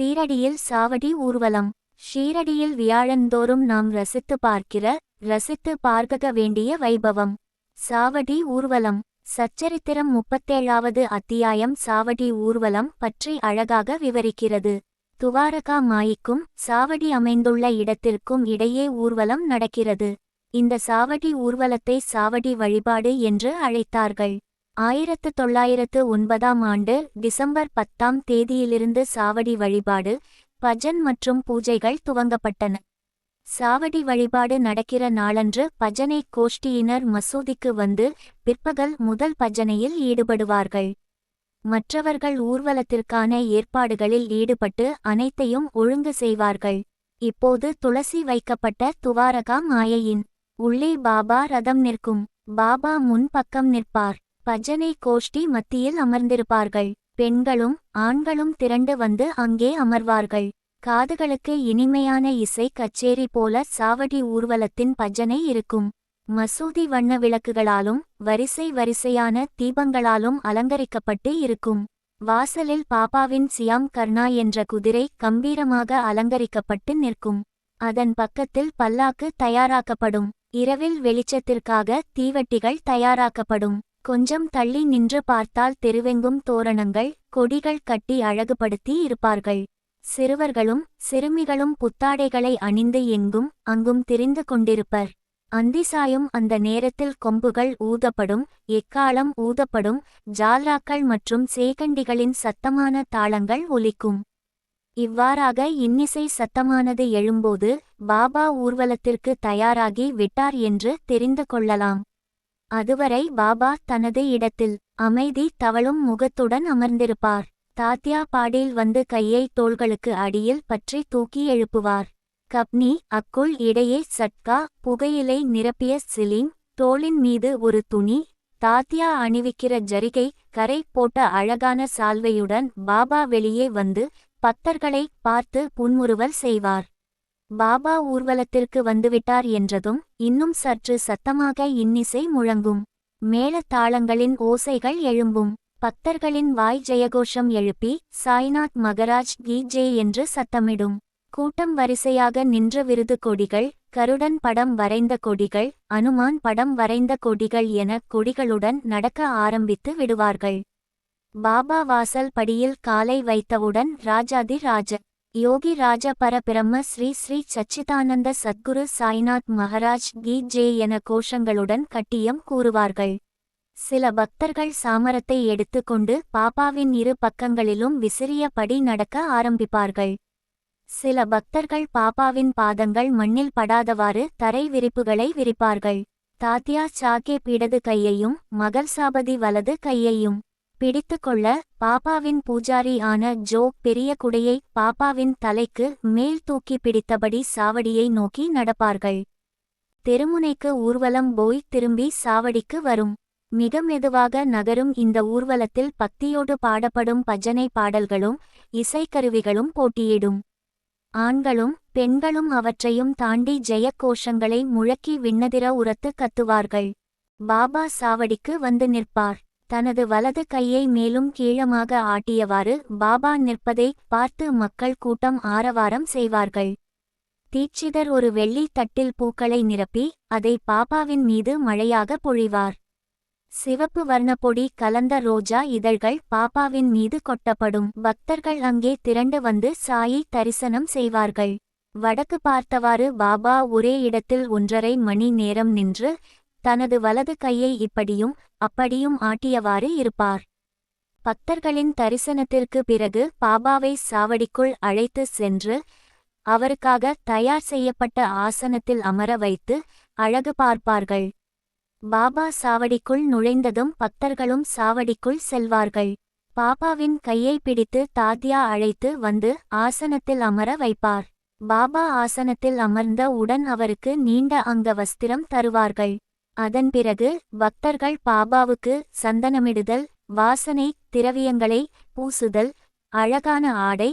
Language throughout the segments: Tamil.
சீரடியில் சாவடி ஊர்வலம். ஷீரடியில் வியாழந்தோறும் நாம் ரசித்து பார்க்கிற ரசித்து பார்க்க வேண்டிய வைபவம். சாவடி ஊர்வலம். சச்சரித்திரம் முப்பத்தேழாவது அத்தியாயம் சாவடி ஊர்வலம் பற்றி அழகாக விவரிக்கிறது. துவாரகா மாய்க்கும் சாவடி அமைந்துள்ள இடத்திற்கும் இடையே ஊர்வலம் நடக்கிறது. இந்த சாவடி ஊர்வலத்தை சாவடி வழிபாடு என்று அழைத்தார்கள். ஆயிரத்து தொள்ளாயிரத்து ஒன்பதாம் ஆண்டு டிசம்பர் பத்தாம் தேதியிலிருந்து சாவடி வழிபாடு பஜன் மற்றும் பூஜைகள் துவங்கப்பட்டன. சாவடி வழிபாடு நடக்கிற நாளன்று பஜனை கோஷ்டியினர் மசூதிக்கு வந்து பிற்பகல் முதல் பஜனையில் ஈடுபடுவார்கள். மற்றவர்கள் ஊர்வலத்திற்கான ஏற்பாடுகளில் ஈடுபட்டு அனைத்தையும் ஒழுங்கு செய்வார்கள். இப்போது துளசி வைக்கப்பட்ட துவாரகா மாயையின் உள்ளே பாபா ரதம் நிற்கும். பாபா முன் பக்கம் நிற்பார். பஜனை கோஷ்டி மத்தியில் அமர்ந்திருப்பார்கள். பெண்களும் ஆண்களும் திரண்டு வந்து அங்கே அமர்வார்கள். காதுகளுக்கு இனிமையான இசை கச்சேரி போல சாவடி ஊர்வலத்தின் பஜனை இருக்கும். மசூதி வண்ண விளக்குகளாலும் வரிசை வரிசையான தீபங்களாலும் அலங்கரிக்கப்பட்டு இருக்கும். வாசலில் பாப்பாவின் சியாம் கர்ணா என்ற குதிரை கம்பீரமாக அலங்கரிக்கப்பட்டு நிற்கும். அதன் பக்கத்தில் பல்லாக்கு தயாராக்கப்படும். இரவில் வெளிச்சத்திற்காக தீவட்டிகள் தயாராக்கப்படும். கொஞ்சம் தள்ளி நின்று பார்த்தால் தெருவெங்கும் தோரணங்கள் கொடிகள் கட்டி அழகுபடுத்தி இருப்பார்கள். சிறுவர்களும் சிறுமிகளும் புத்தாடைகளை அணிந்து எங்கும் அங்கும் திரிந்து கொண்டிருப்பர். அந்திசாயும் அந்த நேரத்தில் கொம்புகள் ஊதப்படும் எக்காலம் ஊதப்படும் ஜால்ராக்கள் மற்றும் சேகண்டிகளின் சத்தமான தாளங்கள் ஒலிக்கும். இவ்வாறாக இன்னிசை சத்தமானது எழும்போது பாபா ஊர்வலத்திற்கு தயாராகி விட்டார் என்று தெரிந்து கொள்ளலாம். அதுவரை பாபா தனது இடத்தில் அமைதி தவழும் முகத்துடன் அமர்ந்திருப்பார். தாத்யா பாடில் வந்து கையை தோள்களுக்கு அடியில் பற்றி தூக்கி எழுப்புவார். கப்னி அக்குள் இடையே சட்கா புகையிலை நிரப்பிய சிலிங் தோளின் மீது ஒரு துணி தாத்யா அணிவிக்கிற ஜரிகை கரை போட்ட அழகான சால்வையுடன் பாபா வெளியே வந்து பக்தர்களை பார்த்து புன்முறுவல் செய்வார். பாபா ஊர்வலத்திற்கு வந்துவிட்டார் என்றதும் இன்னும் சற்று சத்தமாக இன்னிசை முழங்கும். மேளதாளங்களின் ஓசைகள் எழும்பும். பக்தர்களின் வாய் ஜெயகோஷம் எழுப்பி சாய்நாத் மகராஜ் கீ ஜே என்று சத்தமிடும். கூட்டம் வரிசையாக நின்ற விருது கொடிகள் கருடன் படம் வரைந்த கொடிகள் அனுமான் படம் வரைந்த கொடிகள் என கொடிகளுடன் நடக்க ஆரம்பித்து விடுவார்கள். பாபா வாசல் படியில் காலை வைத்தவுடன் ராஜாதி ராஜ யோகி ராஜ பரபிரம்ம ஸ்ரீ ஸ்ரீ சச்சிதானந்த சத்குரு சாய்நாத் மகராஜ் கீ ஜே என கோஷங்களுடன் கட்டியம் கூறுவார்கள். சில பக்தர்கள் சாமரத்தை எடுத்துக்கொண்டு பாப்பாவின் இரு பக்கங்களிலும் விசிறியபடி நடக்க ஆரம்பிப்பார்கள். சில பக்தர்கள் பாப்பாவின் பாதங்கள் மண்ணில் படாதவாறு தரை விரிப்புகளை விரிப்பார்கள். தாத்தியா சாக்கே பிடது கையையும் மகர் சாபதி வலது கையையும் பிடித்துக்கொள்ள பாப்பாவின் பூஜாரி ஆன ஜோ பெரிய குடையை பாப்பாவின் தலைக்கு மேல் தூக்கி பிடித்தபடி சாவடியை நோக்கி நடப்பார்கள். தெருமுனைக்கு ஊர்வலம் போய் திரும்பி சாவடிக்கு வரும். மிக மெதுவாக நகரும் இந்த ஊர்வலத்தில் பக்தியோடு பாடப்படும் பஜனை பாடல்களும் இசைக்கருவிகளும் போட்டியிடும். ஆண்களும் பெண்களும் அவற்றையும் தாண்டி ஜெயக்கோஷங்களை முழக்கி விண்ணதிர உரத்து கத்துவார்கள். பாபா சாவடிக்கு வந்து நிற்பார். தனது வலது கையை மேலும் கீழமாக ஆட்டியவாறு பாபா நிற்பதை பார்த்து மக்கள் கூட்டம் ஆரவாரம் செய்வார்கள். தீட்சிதர் ஒரு வெள்ளி தட்டில் பூக்களை நிரப்பி அதை பாபாவின் மீது மழையாக பொழிவார். சிவப்பு வர்ணப்பொடி கலந்த ரோஜா இதழ்கள் பாப்பாவின் மீது கொட்டப்படும். பக்தர்கள் அங்கே திரண்டு வந்து சாயை தரிசனம் செய்வார்கள். வடக்கு பார்த்தவாறு பாபா ஒரே இடத்தில் ஒன்றரை மணி நேரம் நின்று தனது வலது கையை இப்படியும் அப்படியும் ஆட்டியவாறு இருப்பார். பக்தர்களின் தரிசனத்திற்கு பிறகு பாபாவை சாவடிக்குள் அழைத்து சென்று அவருக்காக தயார் செய்யப்பட்ட ஆசனத்தில் அமர வைத்து அழகு பார்ப்பார்கள். பாபா சாவடிக்குள் நுழைந்ததும் பக்தர்களும் சாவடிக்குள் செல்வார்கள். பாபாவின் கையை பிடித்து தாத்யா அழைத்து வந்து ஆசனத்தில் அமர வைப்பார். பாபா ஆசனத்தில் அமர்ந்த உடன் அவருக்கு நீண்ட அங்க வஸ்திரம் தருவார்கள். அதன் பிறகு பக்தர்கள் பாபாவுக்கு சந்தனமிடுதல் வாசனை திரவியங்களை பூசுதல் அழகான ஆடை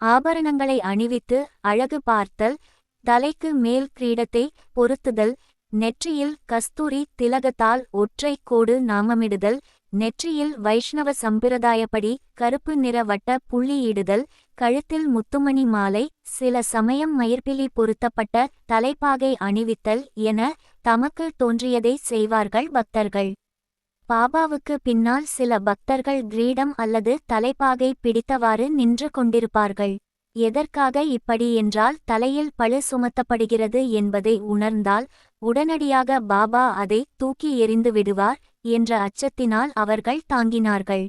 ஆபரணங்களை அணிவித்து அழகு பார்த்தல் தலைக்கு மேல் கிரீடத்தை பொருத்துதல் நெற்றியில் கஸ்தூரி திலகத்தால் ஒற்றை கோடு நாமமிடுதல் நெற்றியில் வைஷ்ணவ சம்பிரதாயப்படி கருப்பு நிற வட்ட புள்ளியிடுதல் கழுத்தில் முத்துமணி மாலை சில சமயம் மயிர்பிலி பொருத்தப்பட்ட தலைப்பாகை அணிவித்தல் என தமக்கு தோன்றியதை செய்வார்கள் பக்தர்கள். பாபாவுக்கு பின்னால் சில பக்தர்கள் கிரீடம் அல்லது தலைப்பாகை பிடித்தவாறு நின்று கொண்டிருப்பார்கள். எதற்காக இப்படி என்றால் தலையில் பழு சுமத்தப்படுகிறது என்பதை உணர்ந்தால் உடனடியாக பாபா அதை தூக்கி எறிந்து விடுவார் என்ற அச்சத்தினால் அவர்கள் தாங்கினார்கள்.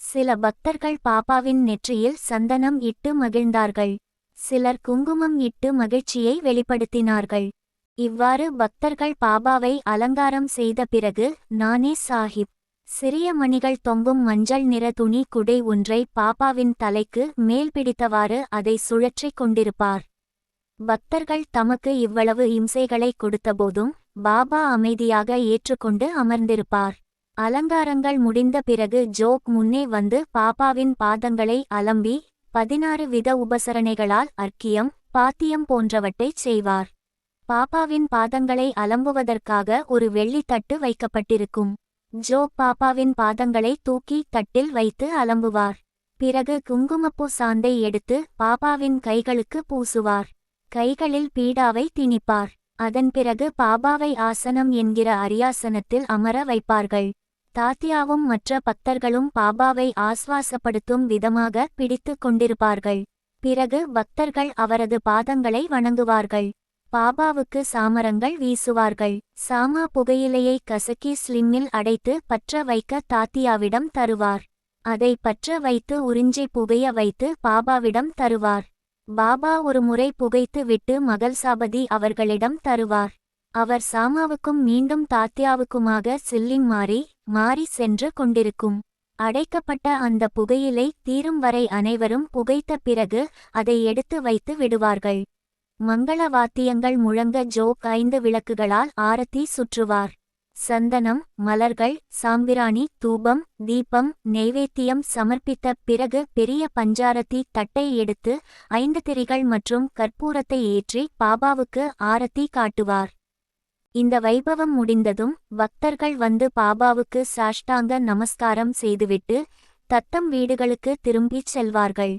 சில பக்தர்கள் பாபாவின் நெற்றியில் சந்தனம் இட்டு மகிழ்ந்தார்கள். சிலர் குங்குமம் இட்டு மகிழ்ச்சியை வெளிப்படுத்தினார்கள். இவ்வாறு பக்தர்கள் பாபாவை அலங்காரம் செய்த பிறகு நானே சாஹிப். சிறிய மணிகள் தொங்கும் மஞ்சள் நிற துணி குடை ஒன்றை பாபாவின் தலைக்கு மேல் பிடித்தவாறு அதை சுழற்றிக் கொண்டிருப்பார். பக்தர்கள் தமக்கு இவ்வளவு இம்சைகளை கொடுத்தபோதும் பாபா அமைதியாக ஏற்றுக்கொண்டு அமர்ந்திருப்பார். அலங்காரங்கள் முடிந்த பிறகு ஜோக் முன்னே வந்து பாபாவின் பாதங்களை அலம்பி பதினாறு வித உபசரணைகளால் அர்க்கியம் பாத்தியம் போன்றவற்றைச் செய்வார். பாப்பாவின் பாதங்களை அலம்புவதற்காக ஒரு வெள்ளித் தட்டு வைக்கப்பட்டிருக்கும். ஜோக் பாப்பாவின் பாதங்களை தூக்கி தட்டில் வைத்து அலம்புவார். பிறகு குங்குமப்பூ சாந்தை எடுத்து பாப்பாவின் கைகளுக்கு பூசுவார். கைகளில் பீடாவை திணிப்பார். அதன் பிறகு பாபாவை ஆசனம் என்கிற அரியாசனத்தில் அமர வைப்பார்கள். தாத்தியாவும் மற்ற பக்தர்களும் பாபாவை ஆஸ்வாசப்படுத்தும் விதமாக பிடித்து கொண்டிருப்பார்கள். பிறகு பக்தர்கள் அவரது பாதங்களை வணங்குவார்கள். பாபாவுக்கு சாமரங்கள் வீசுவார்கள். சாமா புகையிலையை கசக்கி ஸ்லிம்மில் அடைத்து பற்ற வைக்க தாத்தியாவிடம் தருவார். அதை பற்ற வைத்து உறிஞ்சி புகைய வைத்து பாபாவிடம் தருவார். பாபா ஒரு முறை புகைத்து விட்டு மகள் சாபதி அவர்களிடம் தருவார். அவர் சாமாவுக்கும் மீண்டும் தாத்தியாவுக்குமாக சில்லிங் மாறி மாறி சென்று கொண்டிருக்கும். அடைக்கப்பட்ட அந்த புகையிலை தீரும் வரை அனைவரும் புகைத்த பிறகு அதை எடுத்து வைத்து விடுவார்கள். மங்கள வாத்தியங்கள் முழங்க ஜோக் ஐந்து விளக்குகளால் ஆரத்தி சுற்றுவார். சந்தனம் மலர்கள் சாம்பிராணி தூபம் தீபம் நெய்வேத்தியம் சமர்ப்பித்த பிறகு பெரிய பஞ்சாரத்தி தட்டை எடுத்து ஐந்து திரிகள் மற்றும் கற்பூரத்தை ஏற்றி பாபாவுக்கு ஆரத்தி காட்டுவார். இந்த வைபவம் முடிந்ததும் பக்தர்கள் வந்து பாபாவுக்கு சாஷ்டாங்க நமஸ்காரம் செய்துவிட்டு தத்தம் வீடுகளுக்கு திரும்பிச் செல்வார்கள்.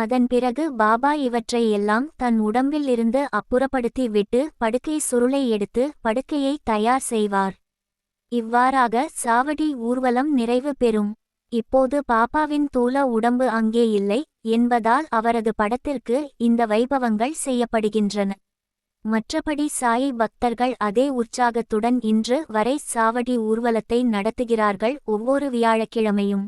அதன் பிறகு பாபா இவற்றை எல்லாம் தன் உடம்பில் இருந்து அப்புறப்படுத்தி விட்டு படுக்கை சுருளை எடுத்து படுக்கையை தயார் செய்வார். இவ்வாறாக சாவடி ஊர்வலம் நிறைவு பெறும். இப்போது பாப்பாவின் தூல உடம்பு அங்கே இல்லை என்பதால் அவரது படத்திற்கு இந்த வைபவங்கள் செய்யப்படுகின்றன. மற்றபடி சாயி பக்தர்கள் அதே உற்சாகத்துடன் இன்று வரை சாவடி ஊர்வலத்தை நடத்துகிறார்கள் ஒவ்வொரு வியாழக்கிழமையும்.